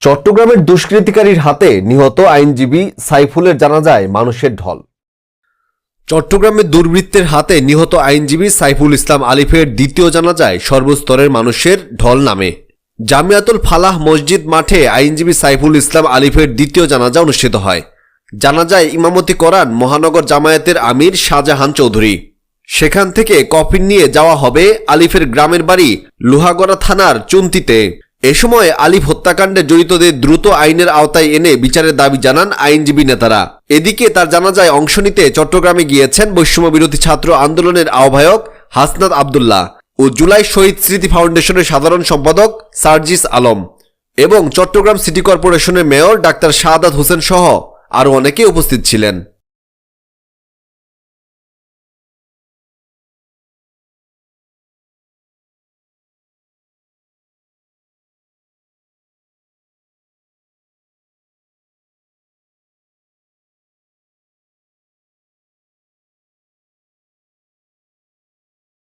চট্টগ্রামের দুষ্কৃতিকারীর হাতে নিহত আইনজীবী সাইফুলের জানাজায় মানুষের ঢল। চট্টগ্রামের দুর্বৃত্তের হাতে নিহত আইনজীবী সাইফুল ইসলাম আলিফের দ্বিতীয় জানাজায় সর্বস্তরের মানুষের ঢল নামে। জামিয়াতুল ফালাহ মসজিদ মাঠে আইনজীবী সাইফুল ইসলাম আলিফের দ্বিতীয় জানাজা অনুষ্ঠিত হয়। জানাজায় ইমামতি করান মহানগর জামায়াতের আমির শাহজাহান চৌধুরী। সেখান থেকে কফিন নিয়ে যাওয়া হবে আলিফের গ্রামের বাড়ি লোহাগড়া থানার চুন্তিতে। এ সময় আলিফ হত্যাকাণ্ডে জড়িতদের দ্রুত আইনের আওতায় এনে বিচারের দাবি জানান আইনজীবী নেতারা। এদিকে তার জানাজায় অংশ নিতে চট্টগ্রামে গিয়েছেন বৈষম্য বিরোধী ছাত্র আন্দোলনের আহ্বায়ক হাসনাত আবদুল্লাহ ও জুলাই শহীদ স্মৃতি ফাউন্ডেশনের সাধারণ সম্পাদক সার্জিস আলম এবং চট্টগ্রাম সিটি কর্পোরেশনের মেয়র ডাক্তার শাহাদাত হোসেন সহ আরও অনেকে উপস্থিত ছিলেন।